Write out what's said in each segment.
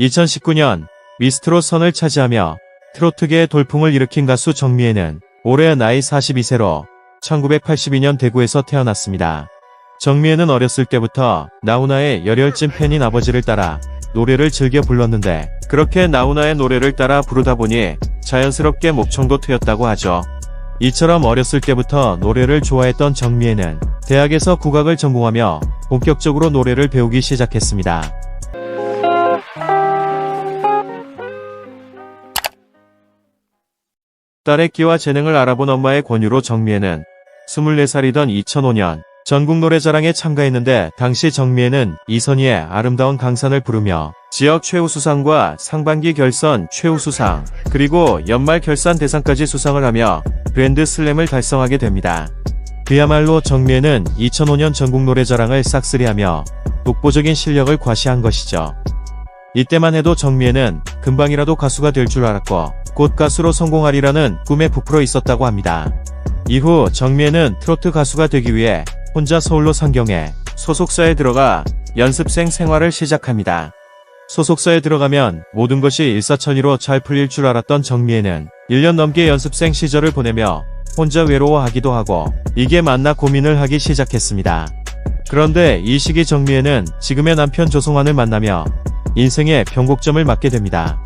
2019년 미스트로 선을 차지하며 트로트계의 돌풍을 일으킨 가수 정미애는 올해 나이 42세로 1982년 대구에서 태어났습니다. 정미애는 어렸을 때부터 나훈아의 열혈찐 팬인 아버지를 따라 노래를 즐겨 불렀는데 그렇게 나훈아의 노래를 따라 부르다 보니 자연스럽게 목청도 트였다고 하죠. 이처럼 어렸을 때부터 노래를 좋아했던 정미애는 대학에서 국악을 전공하며 본격적으로 노래를 배우기 시작했습니다. 딸의 끼와 재능을 알아본 엄마의 권유로 정미애는 24살이던 2005년 전국 노래자랑에 참가했는데 당시 정미애는 이선희의 아름다운 강산을 부르며 지역 최우수상과 상반기 결선 최우수상 그리고 연말 결산 대상까지 수상을 하며 그랜드 슬램을 달성하게 됩니다. 그야말로 정미애는 2005년 전국 노래자랑을 싹쓸이하며 독보적인 실력을 과시한 것이죠. 이때만 해도 정미애는 금방이라도 가수가 될 줄 알았고 곧 가수로 성공하리라는 꿈에 부풀어 있었다고 합니다. 이후 정미애는 트로트 가수가 되기 위해 혼자 서울로 상경해 소속사에 들어가 연습생 생활을 시작합니다. 소속사에 들어가면 모든 것이 일사천리로 잘 풀릴 줄 알았던 정미애는 1년 넘게 연습생 시절을 보내며 혼자 외로워하기도 하고 이게 맞나 고민을 하기 시작했습니다. 그런데 이 시기 정미애는 지금의 남편 조성환을 만나며 인생의 변곡점을 맞게 됩니다.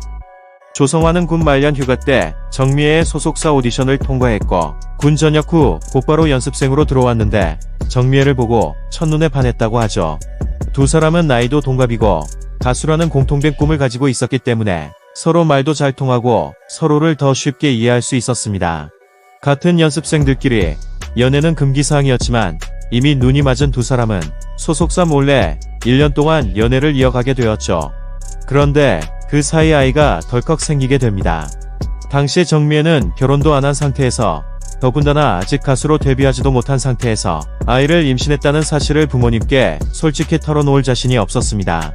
조성환은 군 말년 휴가 때 정미애의 소속사 오디션을 통과했고 군 전역 후 곧바로 연습생으로 들어왔는데 정미애를 보고 첫눈에 반했다고 하죠. 두 사람은 나이도 동갑이고 가수라는 공통된 꿈을 가지고 있었기 때문에 서로 말도 잘 통하고 서로를 더 쉽게 이해할 수 있었습니다. 같은 연습생들끼리 연애는 금기사항이었지만 이미 눈이 맞은 두 사람은 소속사 몰래 1년 동안 연애를 이어가게 되었죠. 그런데 그 사이 아이가 덜컥 생기게 됩니다. 당시 정미애는 결혼도 안 한 상태에서 더군다나 아직 가수로 데뷔하지도 못한 상태에서 아이를 임신했다는 사실을 부모님께 솔직히 털어놓을 자신이 없었습니다.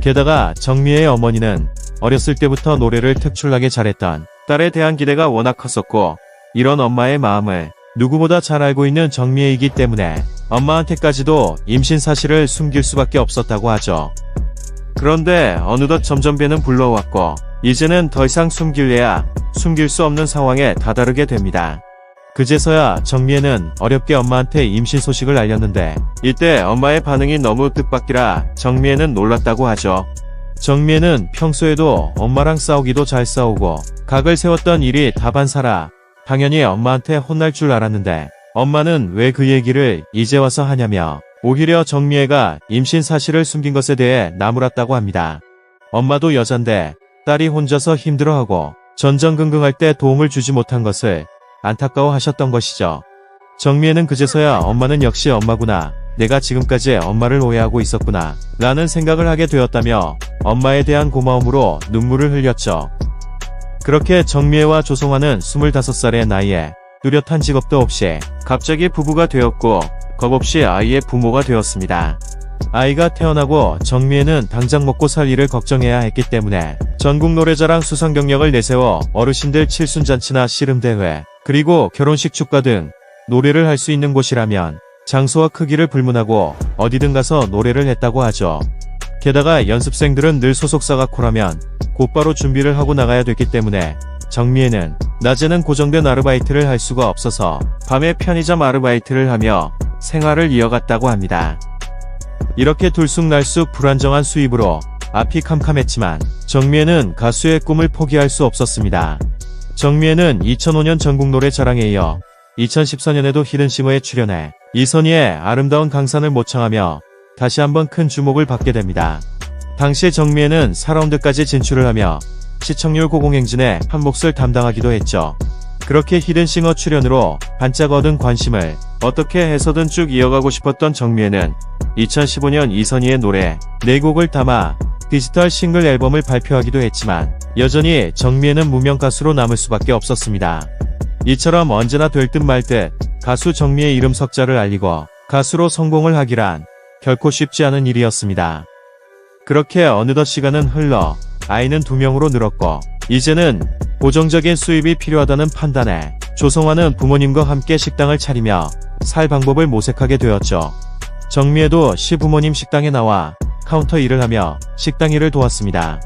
게다가 정미애의 어머니는 어렸을 때부터 노래를 특출나게 잘했던 딸에 대한 기대가 워낙 컸었고 이런 엄마의 마음을 누구보다 잘 알고 있는 정미애이기 때문에 엄마한테까지도 임신 사실을 숨길 수밖에 없었다고 하죠. 그런데 어느덧 점점 배는 불러왔고 이제는 더 이상 숨길래야 숨길 수 없는 상황에 다다르게 됩니다. 그제서야 정미애는 어렵게 엄마한테 임신 소식을 알렸는데 이때 엄마의 반응이 너무 뜻밖이라 정미애는 놀랐다고 하죠. 정미애는 평소에도 엄마랑 싸우기도 잘 싸우고 각을 세웠던 일이 다반사라 당연히 엄마한테 혼날 줄 알았는데 엄마는 왜 그 얘기를 이제 와서 하냐며 오히려 정미애가 임신 사실을 숨긴 것에 대해 나무랐다고 합니다. 엄마도 여잔데 딸이 혼자서 힘들어하고 전전긍긍할 때 도움을 주지 못한 것을 안타까워 하셨던 것이죠. 정미애는 그제서야 엄마는 역시 엄마구나. 내가 지금까지 엄마를 오해하고 있었구나. 라는 생각을 하게 되었다며 엄마에 대한 고마움으로 눈물을 흘렸죠. 그렇게 정미애와 조성환은 25살의 나이에 뚜렷한 직업도 없이 갑자기 부부가 되었고 겁 없이 아이의 부모가 되었습니다. 아이가 태어나고 정미애는 당장 먹고 살 일을 걱정해야 했기 때문에 전국 노래자랑 수상 경력을 내세워 어르신들 칠순잔치나 씨름대회 그리고 결혼식 축가 등 노래를 할 수 있는 곳이라면 장소와 크기를 불문하고 어디든 가서 노래를 했다고 하죠. 게다가 연습생들은 늘 소속사가 콜하면 곧바로 준비를 하고 나가야 됐기 때문에 정미애는 낮에는 고정된 아르바이트를 할 수가 없어서 밤에 편의점 아르바이트를 하며 생활을 이어갔다고 합니다. 이렇게 들쑥날쑥 불안정한 수입으로 앞이 캄캄했지만 정미애는 가수의 꿈을 포기할 수 없었습니다. 정미애는 2005년 전국 노래 자랑에 이어 2014년에도 히든싱어에 출연해 이선희의 아름다운 강산을 모창하며 다시 한번 큰 주목을 받게 됩니다. 당시 정미애는 4라운드까지 진출을 하며 시청률 고공행진에 한 몫을 담당하기도 했죠. 그렇게 히든싱어 출연으로 반짝 얻은 관심을 어떻게 해서든 쭉 이어가고 싶었던 정미애는 2015년 이선희의 노래 4곡을 담아 디지털 싱글 앨범을 발표하기도 했지만 여전히 정미애는 무명 가수로 남을 수밖에 없었습니다. 이처럼 언제나 될 듯 말듯 가수 정미의 이름 석자를 알리고 가수로 성공을 하기란 결코 쉽지 않은 일이었습니다. 그렇게 어느덧 시간은 흘러 아이는 두 명으로 늘었고 이제는 고정적인 수입이 필요하다는 판단에 조성환은 부모님과 함께 식당을 차리며 살 방법을 모색하게 되었죠. 정미애도 시부모님 식당에 나와 카운터 일을 하며 식당 일을 도왔습니다.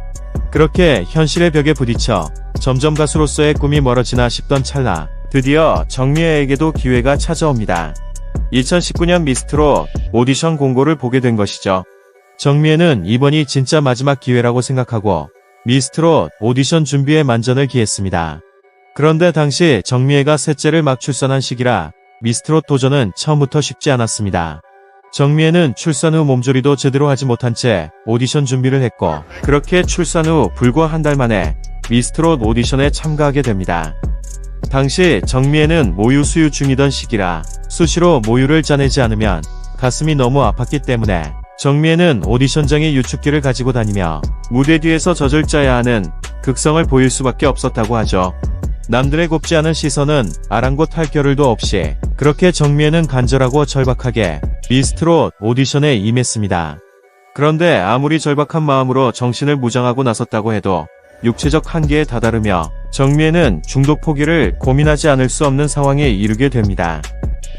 그렇게 현실의 벽에 부딪혀 점점 가수로서의 꿈이 멀어지나 싶던 찰나 드디어 정미애에게도 기회가 찾아옵니다. 2019년 미스트롯 오디션 공고를 보게 된 것이죠. 정미애는 이번이 진짜 마지막 기회라고 생각하고 미스트롯 오디션 준비에 만전을 기했습니다. 그런데 당시 정미애가 셋째를 막 출산한 시기라 미스트롯 도전은 처음부터 쉽지 않았습니다. 정미애는 출산 후 몸조리도 제대로 하지 못한 채 오디션 준비를 했고 그렇게 출산 후 불과 한 달 만에 미스트롯 오디션에 참가하게 됩니다. 당시 정미애는 모유 수유 중이던 시기라 수시로 모유를 짜내지 않으면 가슴이 너무 아팠기 때문에 정미애는 오디션장에 유축기를 가지고 다니며 무대 뒤에서 젖을 짜야 하는 극성을 보일 수밖에 없었다고 하죠. 남들의 곱지 않은 시선은 아랑곳 할 겨를도 없이 그렇게 정미애는 간절하고 절박하게 미스트롯 오디션에 임했습니다. 그런데 아무리 절박한 마음으로 정신을 무장하고 나섰다고 해도 육체적 한계에 다다르며 정미애는 중독 포기를 고민하지 않을 수 없는 상황에 이르게 됩니다.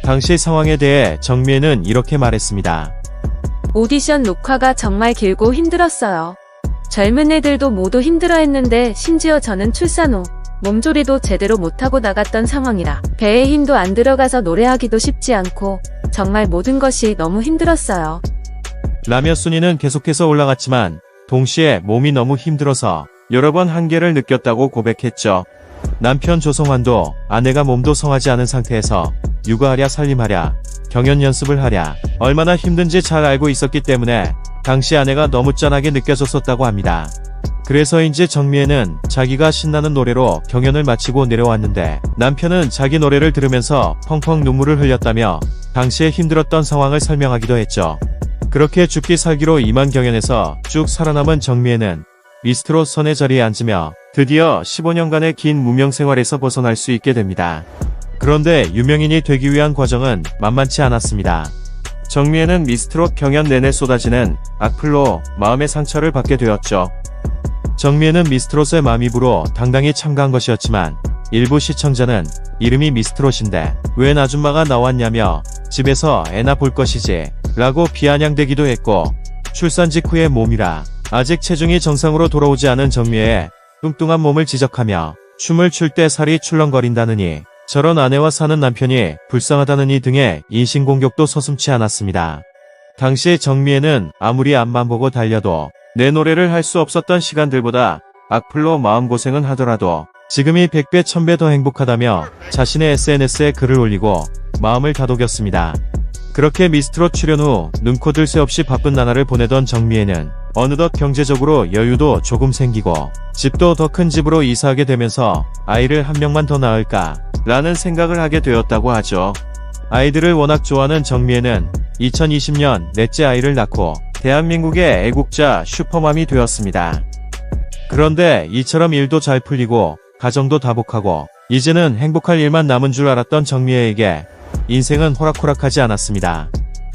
당시 상황에 대해 정미애는 이렇게 말했습니다. 오디션 녹화가 정말 길고 힘들었어요. 젊은 애들도 모두 힘들어 했는데 심지어 저는 출산 후 몸조리도 제대로 못하고 나갔던 상황이라 배에 힘도 안 들어가서 노래하기도 쉽지 않고 정말 모든 것이 너무 힘들었어요. 라며 순위는 계속해서 올라갔지만 동시에 몸이 너무 힘들어서 여러 번 한계를 느꼈다고 고백했죠. 남편 조성환도 아내가 몸도 성하지 않은 상태에서 육아하랴 살림하랴 경연 연습을 하랴 얼마나 힘든지 잘 알고 있었기 때문에 당시 아내가 너무 짠하게 느껴졌었다고 합니다. 그래서인지 정미애는 자기가 신나는 노래로 경연을 마치고 내려왔는데 남편은 자기 노래를 들으면서 펑펑 눈물을 흘렸다며 당시에 힘들었던 상황을 설명하기도 했죠. 그렇게 죽기 살기로 임한 경연에서 쭉 살아남은 정미애는 미스트롯 선의 자리에 앉으며 드디어 15년간의 긴 무명 생활에서 벗어날 수 있게 됩니다. 그런데 유명인이 되기 위한 과정은 만만치 않았습니다. 정미애는 미스트롯 경연 내내 쏟아지는 악플로 마음의 상처를 받게 되었죠. 정미애는 미스트롯의 마미부로 당당히 참가한 것이었지만 일부 시청자는 이름이 미스트롯인데 웬 아줌마가 나왔냐며 집에서 애나 볼 것이지 라고 비아냥대기도 했고 출산 직후의 몸이라 아직 체중이 정상으로 돌아오지 않은 정미애의 뚱뚱한 몸을 지적하며 춤을 출 때 살이 출렁거린다느니 저런 아내와 사는 남편이 불쌍하다느니 등의 인신공격도 서슴치 않았습니다. 당시 정미애는 아무리 앞만 보고 달려도 내 노래를 할 수 없었던 시간들보다 악플로 마음고생은 하더라도 지금이 100배 1000배 더 행복하다며 자신의 SNS에 글을 올리고 마음을 다독였습니다. 그렇게 미스트롯 출연 후 눈코뜰 새 없이 바쁜 나날을 보내던 정미애는 어느덧 경제적으로 여유도 조금 생기고 집도 더 큰 집으로 이사하게 되면서 아이를 한 명만 더 낳을까 라는 생각을 하게 되었다고 하죠. 아이들을 워낙 좋아하는 정미애는 2020년 넷째 아이를 낳고 대한민국의 애국자 슈퍼맘이 되었습니다. 그런데 이처럼 일도 잘 풀리고 가정도 다복하고 이제는 행복할 일만 남은 줄 알았던 정미애에게 인생은 호락호락하지 않았습니다.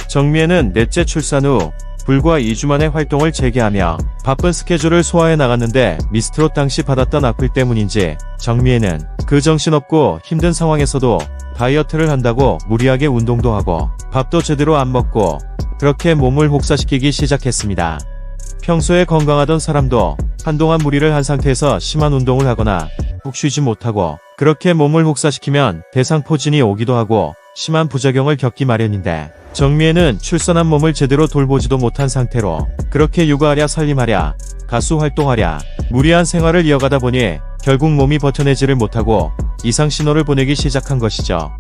정미애는 넷째 출산 후 불과 2주 만에 활동을 재개하며 바쁜 스케줄을 소화해 나갔는데 미스트롯 당시 받았던 악플 때문인지 정미애는 그 정신없고 힘든 상황에서도 다이어트를 한다고 무리하게 운동도 하고 밥도 제대로 안 먹고 그렇게 몸을 혹사시키기 시작했습니다. 평소에 건강하던 사람도 한동안 무리를 한 상태에서 심한 운동을 하거나 푹 쉬지 못하고 그렇게 몸을 혹사시키면 대상포진이 오기도 하고 심한 부작용을 겪기 마련인데 정미애는 출산한 몸을 제대로 돌보지도 못한 상태로 그렇게 육아하랴 살림하랴 가수 활동하랴 무리한 생활을 이어가다 보니 결국 몸이 버텨내지를 못하고 이상 신호를 보내기 시작한 것이죠.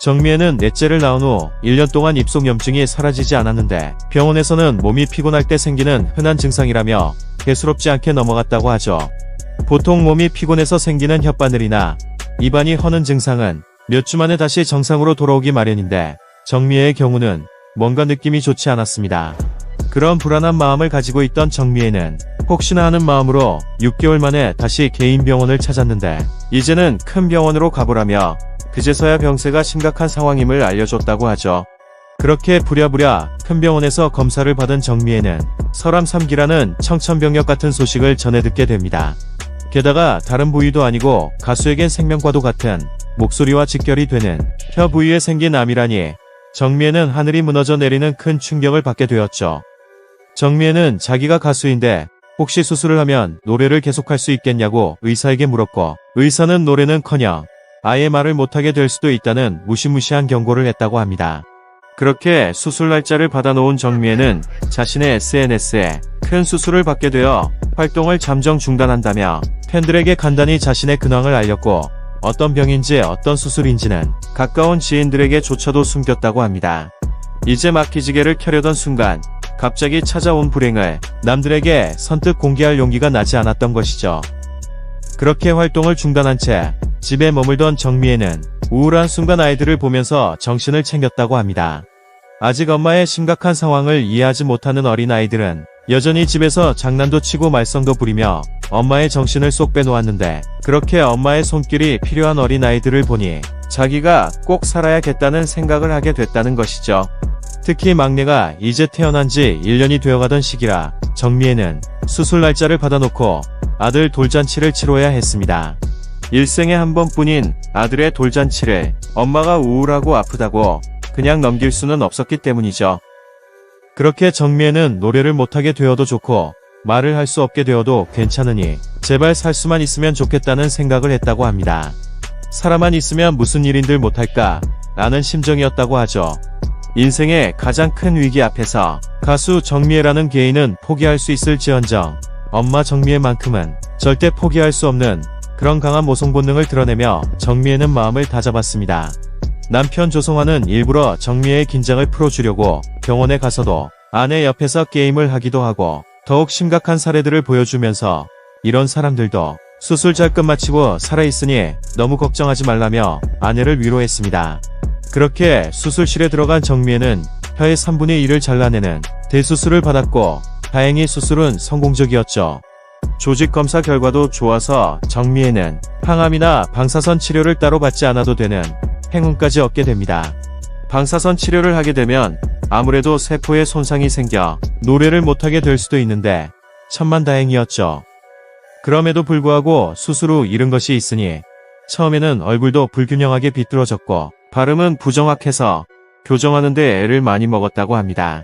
정미애는 넷째를 낳은 후 1년 동안 입속 염증이 사라지지 않았는데 병원에서는 몸이 피곤할 때 생기는 흔한 증상이라며 대수롭지 않게 넘어갔다고 하죠. 보통 몸이 피곤해서 생기는 혓바늘이나 입안이 허는 증상은 몇 주 만에 다시 정상으로 돌아오기 마련인데 정미애의 경우는 뭔가 느낌이 좋지 않았습니다. 그런 불안한 마음을 가지고 있던 정미애는 혹시나 하는 마음으로 6개월 만에 다시 개인 병원을 찾았는데 이제는 큰 병원으로 가보라며 그제서야 병세가 심각한 상황임을 알려줬다고 하죠. 그렇게 부랴부랴 큰 병원에서 검사를 받은 정미애는 설암 3기라는 청천벽력 같은 소식을 전해 듣게 됩니다. 게다가 다른 부위도 아니고 가수에겐 생명과도 같은 목소리와 직결이 되는 혀 부위에 생긴 암이라니 정미애는 하늘이 무너져 내리는 큰 충격을 받게 되었죠. 정미애는 자기가 가수인데 혹시 수술을 하면 노래를 계속할 수 있겠냐고 의사에게 물었고 의사는 노래는커녕 아예 말을 못하게 될 수도 있다는 무시무시한 경고를 했다고 합니다. 그렇게 수술 날짜를 받아놓은 정미애는 자신의 SNS에 큰 수술을 받게 되어 활동을 잠정 중단한다며 팬들에게 간단히 자신의 근황을 알렸고 어떤 병인지 어떤 수술인지는 가까운 지인들에게조차도 숨겼다고 합니다. 이제 마키지게를 켜려던 순간 갑자기 찾아온 불행을 남들에게 선뜻 공개할 용기가 나지 않았던 것이죠. 그렇게 활동을 중단한 채 집에 머물던 정미애는 우울한 순간 아이들을 보면서 정신을 챙겼다고 합니다. 아직 엄마의 심각한 상황을 이해하지 못하는 어린 아이들은 여전히 집에서 장난도 치고 말썽도 부리며 엄마의 정신을 쏙 빼놓았는데 그렇게 엄마의 손길이 필요한 어린 아이들을 보니 자기가 꼭 살아야겠다는 생각을 하게 됐다는 것이죠. 특히 막내가 이제 태어난 지 1년이 되어가던 시기라 정미애는 수술 날짜를 받아놓고 아들 돌잔치를 치러야 했습니다. 일생에 한 번뿐인 아들의 돌잔치를 엄마가 우울하고 아프다고 그냥 넘길 수는 없었기 때문이죠. 그렇게 정미애는 노래를 못하게 되어도 좋고 말을 할 수 없게 되어도 괜찮으니 제발 살 수만 있으면 좋겠다는 생각을 했다고 합니다. 살아만 있으면 무슨 일인들 못할까 라는 심정이었다고 하죠. 인생의 가장 큰 위기 앞에서 가수 정미애라는 개인은 포기할 수 있을지언정 엄마 정미애만큼은 절대 포기할 수 없는 그런 강한 모성 본능을 드러내며 정미애는 마음을 다잡았습니다. 남편 조성환은 일부러 정미애의 긴장을 풀어주려고 병원에 가서도 아내 옆에서 게임을 하기도 하고 더욱 심각한 사례들을 보여주면서 이런 사람들도 수술 잘 끝마치고 살아있으니 너무 걱정하지 말라며 아내를 위로했습니다. 그렇게 수술실에 들어간 정미애는 혀의 3분의 1을 잘라내는 대수술을 받았고 다행히 수술은 성공적이었죠. 조직 검사 결과도 좋아서 정미애는 항암이나 방사선 치료를 따로 받지 않아도 되는 행운까지 얻게 됩니다. 방사선 치료를 하게 되면 아무래도 세포에 손상이 생겨 노래를 못하게 될 수도 있는데 천만 다행이었죠. 그럼에도 불구하고 수술 후 잃은 것이 있으니 처음에는 얼굴도 불균형하게 비뚤어졌고 발음은 부정확해서 교정하는데 애를 많이 먹었다고 합니다.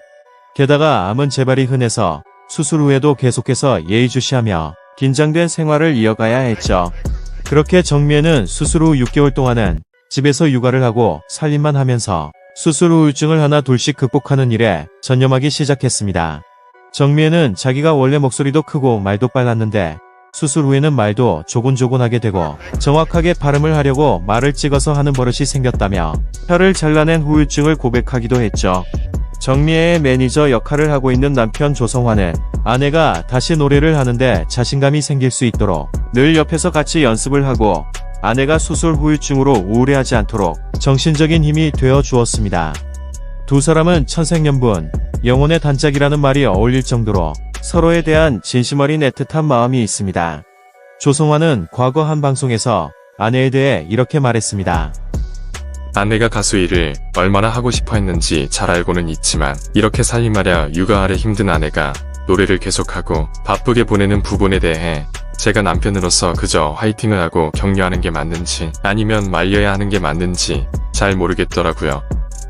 게다가 암은 재발이 흔해서 수술 후에도 계속해서 예의주시하며 긴장된 생활을 이어가야 했죠. 그렇게 정미애는 수술 후 6개월 동안은 집에서 육아를 하고 살림만 하면서 수술 후 우울증을 하나 둘씩 극복하는 일에 전념하기 시작했습니다. 정미애는 자기가 원래 목소리도 크고 말도 빨랐는데 수술 후에는 말도 조곤조곤하게 되고 정확하게 발음을 하려고 말을 찍어서 하는 버릇이 생겼다며 혀를 잘라낸 후유증을 고백하기도 했죠. 정미애의 매니저 역할을 하고 있는 남편 조성환은 아내가 다시 노래를 하는데 자신감이 생길 수 있도록 늘 옆에서 같이 연습을 하고 아내가 수술 후유증으로 우울해하지 않도록 정신적인 힘이 되어 주었습니다. 두 사람은 천생연분, 영혼의 단짝이라는 말이 어울릴 정도로 서로에 대한 진심 어린 애틋한 마음이 있습니다. 조성환은 과거 한 방송에서 아내에 대해 이렇게 말했습니다. 아내가 가수 일을 얼마나 하고 싶어 했는지 잘 알고는 있지만 이렇게 살림하랴 육아하랴 힘든 아내가 노래를 계속하고 바쁘게 보내는 부분에 대해 제가 남편으로서 그저 화이팅을 하고 격려하는 게 맞는지 아니면 말려야 하는 게 맞는지 잘 모르겠더라고요.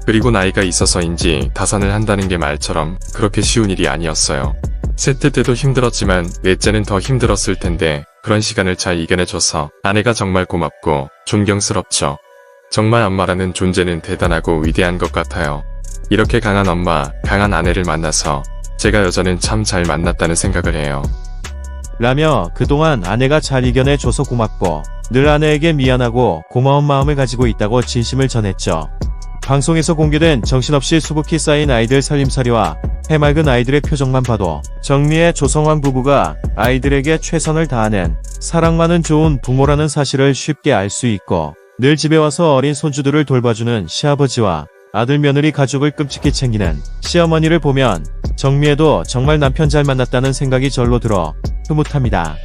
그리고 나이가 있어서인지 다산을 한다는 게 말처럼 그렇게 쉬운 일이 아니었어요. 셋째 때도 힘들었지만 넷째는 더 힘들었을 텐데 그런 시간을 잘 이겨내줘서 아내가 정말 고맙고 존경스럽죠. 정말 엄마라는 존재는 대단하고 위대한 것 같아요. 이렇게 강한 엄마, 강한 아내를 만나서 제가 여자는 참 잘 만났다는 생각을 해요. 라며 그동안 아내가 잘 이겨내 줘서 고맙고 늘 아내에게 미안하고 고마운 마음을 가지고 있다고 진심을 전했죠. 방송에서 공개된 정신없이 수북히 쌓인 아이들 살림살이와 해맑은 아이들의 표정만 봐도 정미의 조성환 부부가 아이들에게 최선을 다하는 사랑 많은 좋은 부모라는 사실을 쉽게 알 수 있고 늘 집에 와서 어린 손주들을 돌봐주는 시아버지와 아들 며느리 가족을 끔찍히 챙기는 시어머니를 보면 정미애도 정말 남편 잘 만났다는 생각이 절로 들어 흐뭇합니다.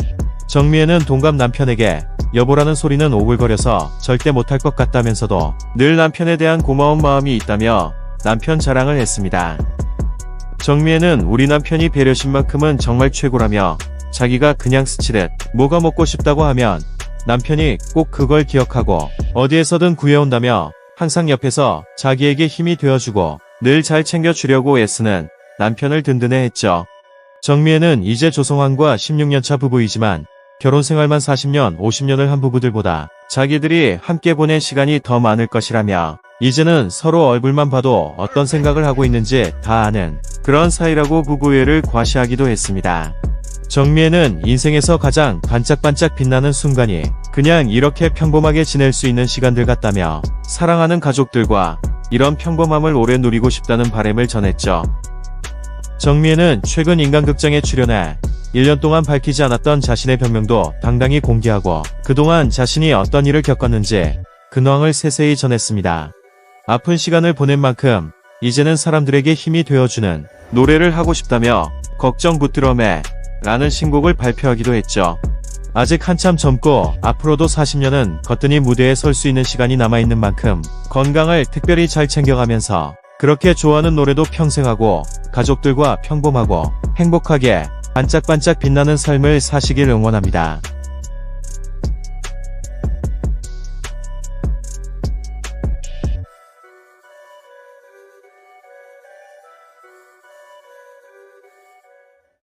정미애는 동갑 남편에게 여보라는 소리는 오글거려서 절대 못할 것 같다면서도 늘 남편에 대한 고마운 마음이 있다며 남편 자랑을 했습니다. 정미애는 우리 남편이 배려심 만큼은 정말 최고라며 자기가 그냥 스치듯 뭐가 먹고 싶다고 하면 남편이 꼭 그걸 기억하고 어디에서든 구해온다며 항상 옆에서 자기에게 힘이 되어주고 늘 잘 챙겨주려고 애쓰는 남편을 든든해 했죠. 정미애는 이제 조성환과 16년차 부부이지만 결혼 생활만 40년, 50년을 한 부부들보다 자기들이 함께 보낸 시간이 더 많을 것이라며 이제는 서로 얼굴만 봐도 어떤 생각을 하고 있는지 다 아는 그런 사이라고 부부애를 과시하기도 했습니다. 정미애는 인생에서 가장 반짝반짝 빛나는 순간이 그냥 이렇게 평범하게 지낼 수 있는 시간들 같다며 사랑하는 가족들과 이런 평범함을 오래 누리고 싶다는 바람을 전했죠. 정미애는 최근 인간극장에 출연해 1년 동안 밝히지 않았던 자신의 변명도 당당히 공개하고 그동안 자신이 어떤 일을 겪었는지 근황을 세세히 전했습니다. 아픈 시간을 보낸 만큼 이제는 사람들에게 힘이 되어주는 노래를 하고 싶다며 걱정 붙들어매 라는 신곡을 발표하기도 했죠. 아직 한참 젊고 앞으로도 40년은 거뜬히 무대에 설 수 있는 시간이 남아있는 만큼 건강을 특별히 잘 챙겨가면서 그렇게 좋아하는 노래도 평생 하고 가족들과 평범하고 행복하게 반짝반짝 빛나는 삶을 사시길 응원합니다.